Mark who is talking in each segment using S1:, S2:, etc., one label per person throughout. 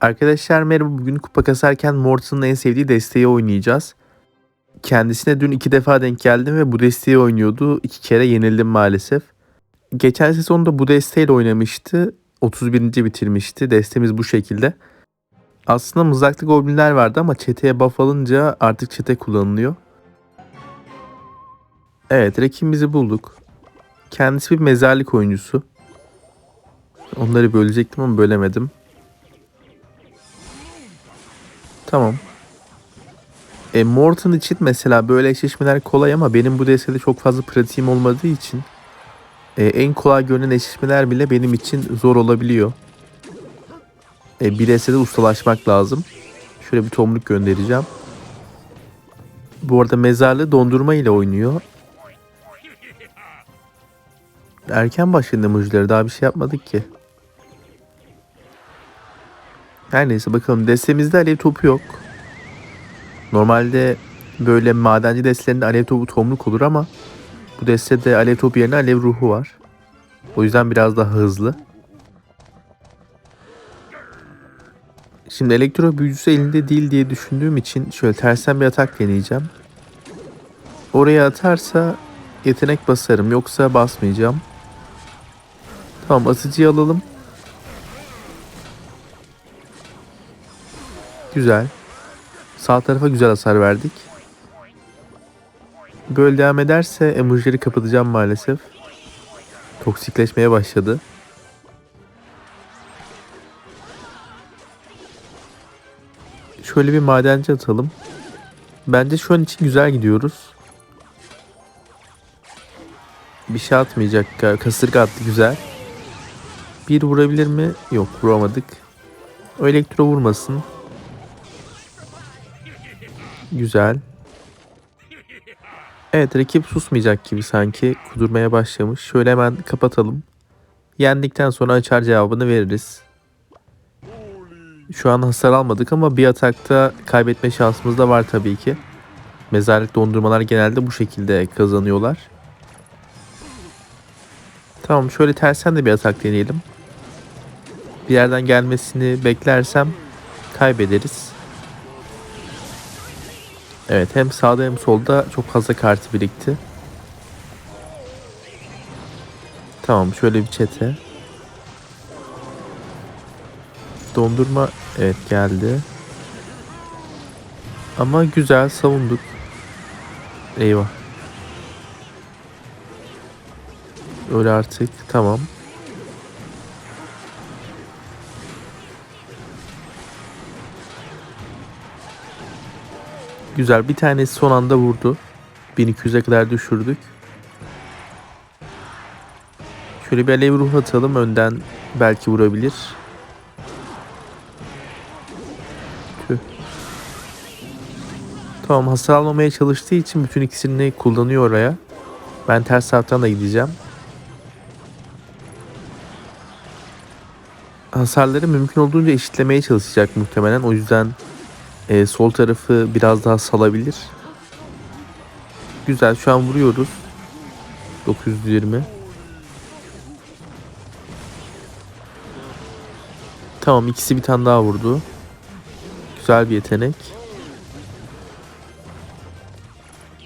S1: Arkadaşlar merhaba bugün kupa kasarken Morton'un en sevdiği desteği oynayacağız. Kendisine dün iki defa denk geldim ve bu desteği oynuyordu. İki kere yenildim maalesef. Geçen sezonda bu desteğiyle oynamıştı. 31. bitirmişti. Destemiz bu şekilde. Aslında mızraklı goblinler vardı ama çeteye buff alınca artık çete kullanılıyor. Evet rakibimizi bulduk. Kendisi bir mezarlık oyuncusu. Onları bölecektim ama bölemedim. Tamam. E, Morton için mesela böyle eşleşmeler kolay ama benim bu destede çok fazla pratiğim olmadığı için e, en kolay görünen eşleşmeler bile benim için zor olabiliyor. E, bir destede ustalaşmak lazım. Şöyle bir tomruk göndereceğim. Bu arada mezarlı dondurma ile oynuyor. Erken başladı emojileri daha bir şey yapmadık ki. Her neyse bakalım destemizde alev topu yok. Normalde böyle madenci destelerinde alev topu tomruk olur ama bu destede alev topu yerine alev ruhu var. O yüzden biraz daha hızlı. Şimdi elektro büyücüsü elinde değil diye düşündüğüm için şöyle tersten bir atak deneyeceğim. Oraya atarsa yetenek basarım yoksa basmayacağım. Tamam atıcıyı alalım. Güzel. Sağ tarafa güzel hasar verdik. Böyle devam ederse emojileri kapatacağım maalesef. Toksikleşmeye başladı. Şöyle bir madenci atalım. Bence şu an için güzel gidiyoruz. Bir şey atmayacak. Kasırga attı güzel. Bir vurabilir mi? Yok vuramadık. O elektro vurmasın. Güzel. Evet rakip susmayacak gibi sanki. Kudurmaya başlamış. Şöyle hemen kapatalım. Yendikten sonra açar cevabını veririz. Şu an hasar almadık ama bir atakta kaybetme şansımız da var tabii ki. Mezarlık dondurmalar genelde bu şekilde kazanıyorlar. Tamam şöyle tersen de bir atak deneyelim. Bir yerden gelmesini beklersem kaybederiz. Evet hem sağda hem solda çok fazla kartı birikti. Tamam şöyle bir çete. Dondurma evet geldi. Ama güzel savunduk. Eyvah. Öyle artık tamam. Güzel bir tanesi son anda vurdu. 1200'e kadar düşürdük. Şöyle bir alev ruh atalım önden belki vurabilir. Tüh. Tamam hasar almamaya çalıştığı için bütün ikisini kullanıyor oraya. Ben ters taraftan da gideceğim. Hasarları mümkün olduğunca eşitlemeye çalışacak muhtemelen. O yüzden e, sol tarafı biraz daha salabilir. Güzel şu an vuruyoruz. 920. Tamam ikisi bir tane daha vurdu. Güzel bir yetenek.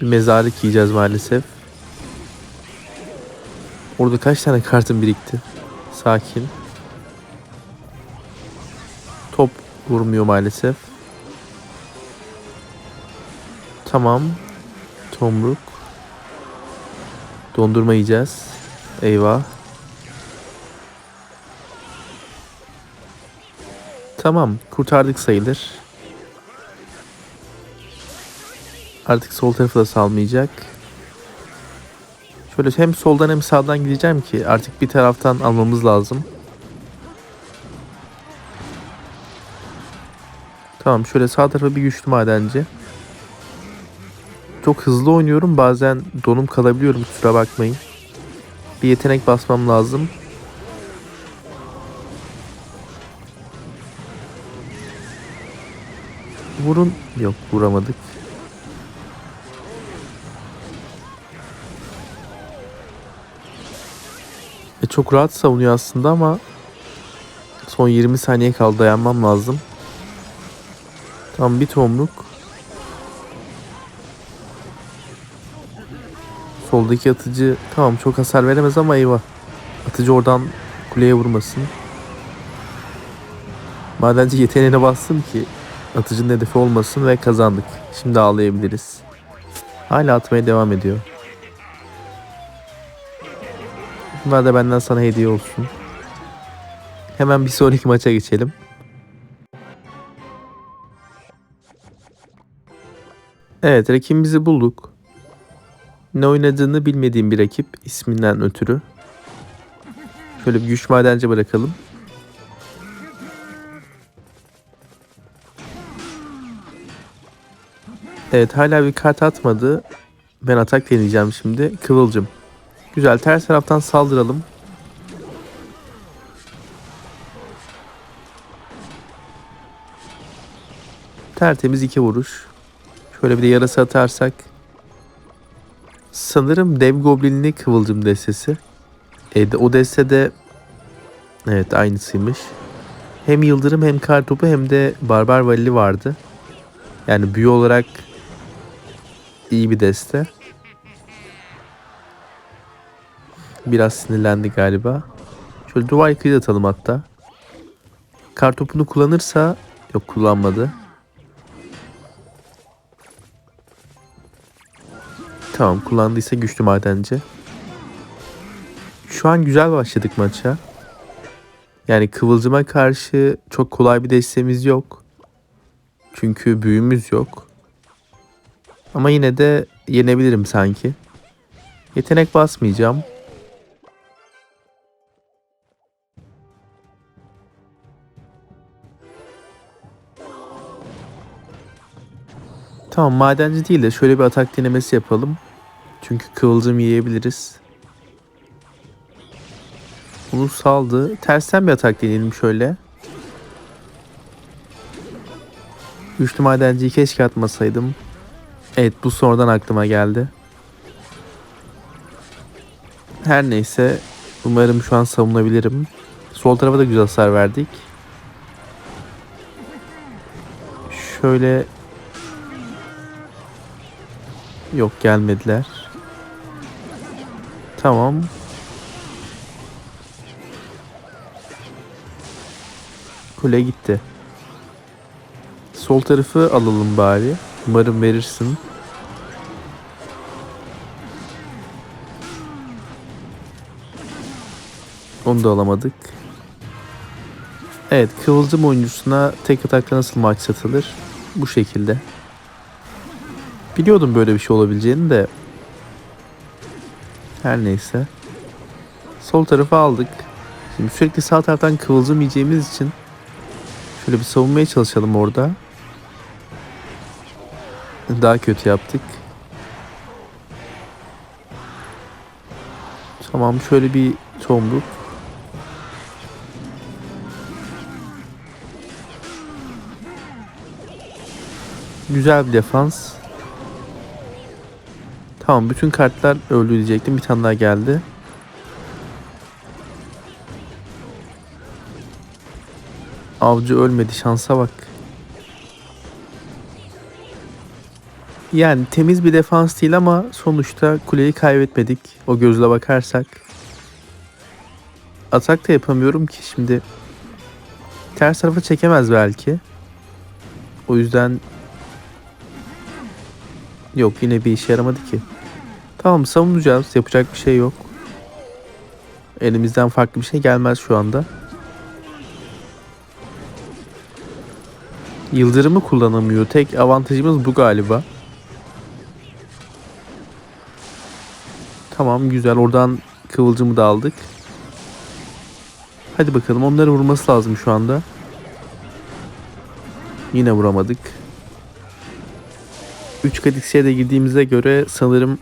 S1: Bir mezarlık yiyeceğiz maalesef. Orada kaç tane kartın birikti? Sakin. Top vurmuyor maalesef. Tamam. Tomruk. Dondurma yiyeceğiz. Eyvah. Tamam. Kurtardık sayılır. Artık sol tarafı da salmayacak. Şöyle hem soldan hem sağdan gideceğim ki artık bir taraftan almamız lazım. Tamam şöyle sağ tarafa bir güçlü madenci. Çok hızlı oynuyorum. Bazen donum kalabiliyorum. Kusura bakmayın. Bir yetenek basmam lazım. Vurun. Yok vuramadık. E çok rahat savunuyor aslında ama Son 20 saniye kaldı dayanmam lazım. Tam bir tomruk. Soldaki atıcı tamam çok hasar veremez ama eyvah. Atıcı oradan kuleye vurmasın. Madenci yeteneğine bastım ki atıcının hedefi olmasın ve kazandık. Şimdi ağlayabiliriz. Hala atmaya devam ediyor. Bunlar da benden sana hediye olsun. Hemen bir sonraki maça geçelim. Evet rakibimizi bulduk. Ne oynadığını bilmediğim bir rakip isminden ötürü. Şöyle bir güç madenci bırakalım. Evet hala bir kart atmadı. Ben atak deneyeceğim şimdi. Kıvılcım. Güzel ters taraftan saldıralım. Tertemiz iki vuruş. Şöyle bir de yarası atarsak. Sanırım dev goblinli kıvılcım destesi. E, o destede evet aynısıymış. Hem yıldırım hem kar topu hem de barbar valili vardı. Yani büyü olarak iyi bir deste. Biraz sinirlendi galiba. Şöyle duvar yıkıcı atalım hatta. Kartopunu kullanırsa yok kullanmadı. Tamam kullandıysa güçlü madenci. Şu an güzel başladık maça. Yani kıvılcıma karşı çok kolay bir destemiz yok. Çünkü büyümüz yok. Ama yine de yenebilirim sanki. Yetenek basmayacağım. Tamam madenci değil de şöyle bir atak denemesi yapalım. Çünkü kıvılcım yiyebiliriz. Bunu saldı. Tersten bir atak deneyelim şöyle. Güçlü madenciyi keşke atmasaydım. Evet bu sonradan aklıma geldi. Her neyse. Umarım şu an savunabilirim. Sol tarafa da güzel hasar verdik. Şöyle Yok gelmediler. Tamam. Kule gitti. Sol tarafı alalım bari. Umarım verirsin. Onu da alamadık. Evet, Kıvılcım oyuncusuna tek atakla nasıl maç satılır? Bu şekilde. Biliyordum böyle bir şey olabileceğini de. Her neyse. Sol tarafı aldık. Şimdi sürekli sağ taraftan kıvılcım yiyeceğimiz için şöyle bir savunmaya çalışalım orada. Daha kötü yaptık. Tamam şöyle bir tomruk. Güzel bir defans. Tamam bütün kartlar öldü diyecektim. Bir tane daha geldi. Avcı ölmedi şansa bak. Yani temiz bir defans değil ama sonuçta kuleyi kaybetmedik. O gözle bakarsak. Atak da yapamıyorum ki şimdi. Ters tarafa çekemez belki. O yüzden Yok yine bir işe yaramadı ki. Tamam savunacağız. Yapacak bir şey yok. Elimizden farklı bir şey gelmez şu anda. Yıldırımı kullanamıyor. Tek avantajımız bu galiba. Tamam güzel. Oradan kıvılcımı da aldık. Hadi bakalım onları vurması lazım şu anda. Yine vuramadık. 3 kadiksiye de girdiğimize göre sanırım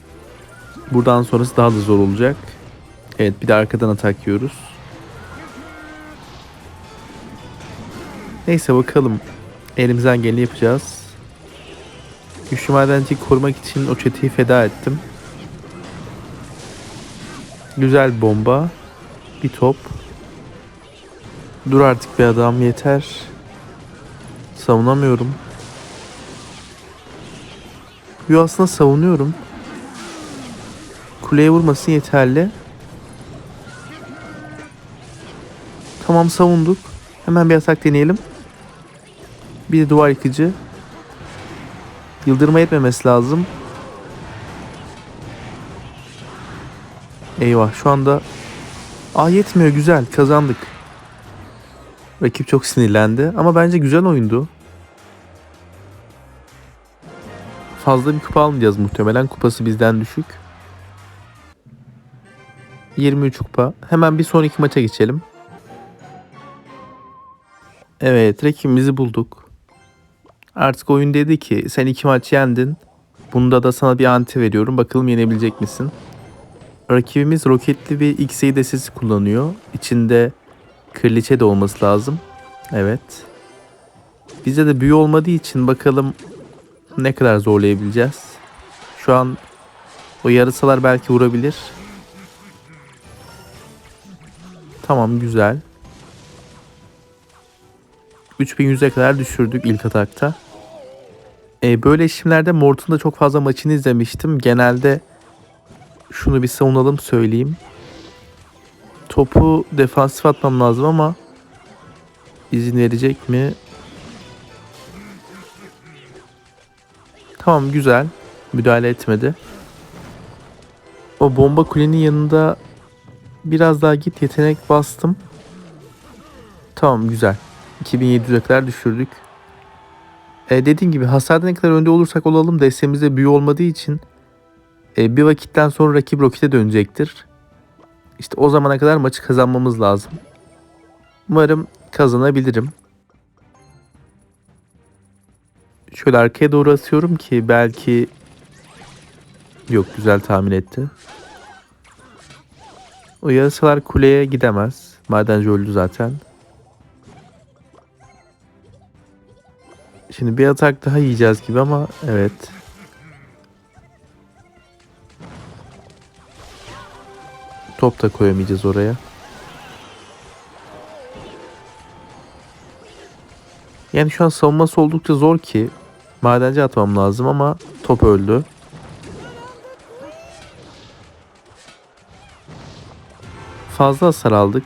S1: buradan sonrası daha da zor olacak. Evet bir de arkadan atak yiyoruz. Neyse bakalım. Elimizden geleni yapacağız. Güçlü madenciyi korumak için o çeteyi feda ettim. Güzel bomba. Bir top. Dur artık bir adam yeter. Savunamıyorum. Yo aslında savunuyorum. Kuleye vurmasın yeterli. Tamam savunduk. Hemen bir atak deneyelim. Bir de duvar yıkıcı. Yıldırma yetmemesi lazım. Eyvah şu anda... Aa yetmiyor güzel kazandık. Rakip çok sinirlendi ama bence güzel oyundu. Fazla bir kupa almayacağız muhtemelen. Kupası bizden düşük. 23 kupa. Hemen bir sonraki maça geçelim. Evet rakibimizi bulduk. Artık oyun dedi ki sen iki maç yendin. Bunda da sana bir anti veriyorum. Bakalım yenebilecek misin? Rakibimiz roketli bir X-Ray desesi kullanıyor. İçinde kraliçe de olması lazım. Evet. Bizde de büyü olmadığı için bakalım ne kadar zorlayabileceğiz. Şu an o yarısalar belki vurabilir. Tamam güzel. 3100'e kadar düşürdük ilk atakta. Ee, böyle işimlerde Morton'da çok fazla maçını izlemiştim. Genelde şunu bir savunalım söyleyeyim. Topu defansif atmam lazım ama izin verecek mi? Tamam güzel. Müdahale etmedi. O bomba kulenin yanında biraz daha git yetenek bastım. Tamam güzel. 2700'e kadar düşürdük. E, dediğim gibi hasarda ne kadar önde olursak olalım destemizde büyü olmadığı için e, bir vakitten sonra rakip rokete dönecektir. İşte o zamana kadar maçı kazanmamız lazım. Umarım kazanabilirim. Şöyle arkaya doğru atıyorum ki belki yok güzel tahmin etti. O kuleye gidemez. Madenci öldü zaten. Şimdi bir atak daha yiyeceğiz gibi ama evet. Top da koyamayacağız oraya. Yani şu an savunması oldukça zor ki madenci atmam lazım ama top öldü. Fazla hasar aldık.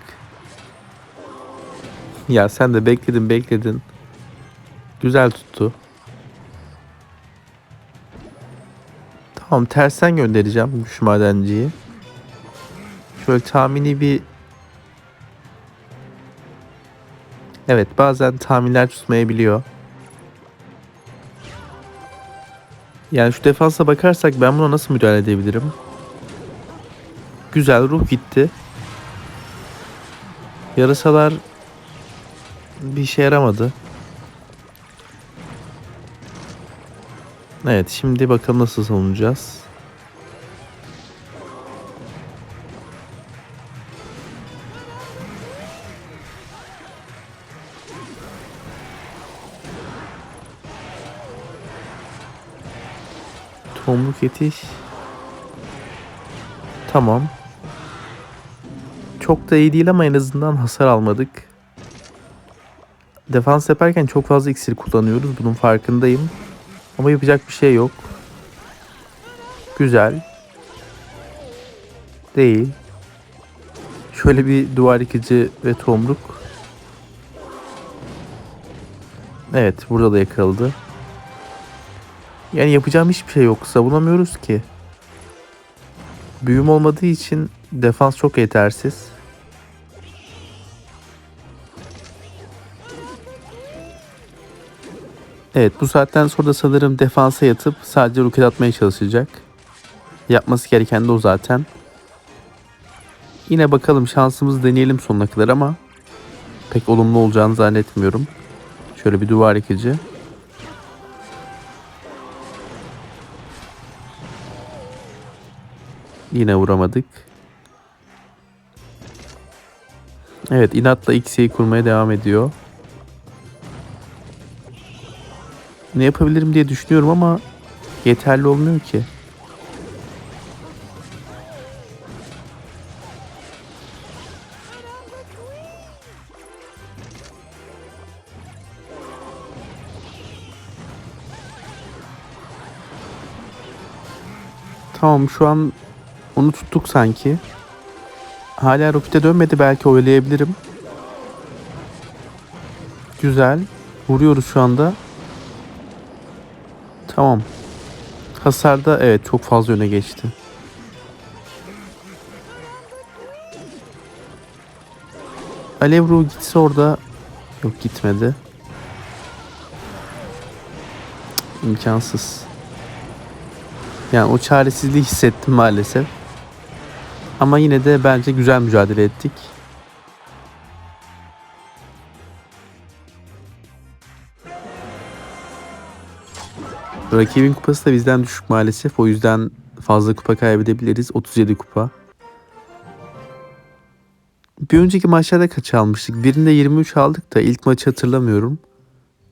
S1: Ya sen de bekledin bekledin. Güzel tuttu. Tamam tersten göndereceğim şu madenciyi. Şöyle tahmini bir Evet bazen tahminler tutmayabiliyor. Yani şu defansa bakarsak ben buna nasıl müdahale edebilirim? Güzel ruh gitti. Yarasalar bir işe yaramadı. Evet şimdi bakalım nasıl savunacağız. Tomruk yetiş. Tamam. Çok da iyi değil ama en azından hasar almadık. Defans yaparken çok fazla iksir kullanıyoruz. Bunun farkındayım. Ama yapacak bir şey yok. Güzel. Değil. Şöyle bir duvar yıkıcı ve tomruk. Evet burada da yakaladı. Yani yapacağım hiçbir şey yok. Savunamıyoruz ki. Büyüm olmadığı için defans çok yetersiz. Evet bu saatten sonra da sanırım defansa yatıp sadece roket atmaya çalışacak. Yapması gereken de o zaten. Yine bakalım şansımızı deneyelim sonuna kadar ama pek olumlu olacağını zannetmiyorum. Şöyle bir duvar yıkıcı. Yine vuramadık. Evet inatla X'yi kurmaya devam ediyor. Ne yapabilirim diye düşünüyorum ama yeterli olmuyor ki. Tamam şu an onu tuttuk sanki. Hala rokete dönmedi belki oylayabilirim. Güzel. Vuruyoruz şu anda. Tamam. Hasarda evet çok fazla öne geçti. Alev ruhu gitse orada yok gitmedi. İmkansız. Yani o çaresizliği hissettim maalesef. Ama yine de bence güzel mücadele ettik. Rakibin kupası da bizden düşük maalesef. O yüzden fazla kupa kaybedebiliriz. 37 kupa. Bir önceki maçlarda kaç almıştık? Birinde 23 aldık da ilk maçı hatırlamıyorum.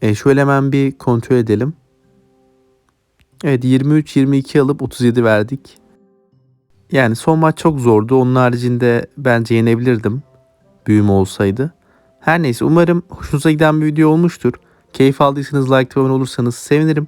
S1: E, şöyle hemen bir kontrol edelim. Evet 23-22 alıp 37 verdik. Yani son maç çok zordu. Onun haricinde bence yenebilirdim. Büyüme olsaydı. Her neyse umarım hoşunuza giden bir video olmuştur. Keyif aldıysanız like ve olursanız sevinirim.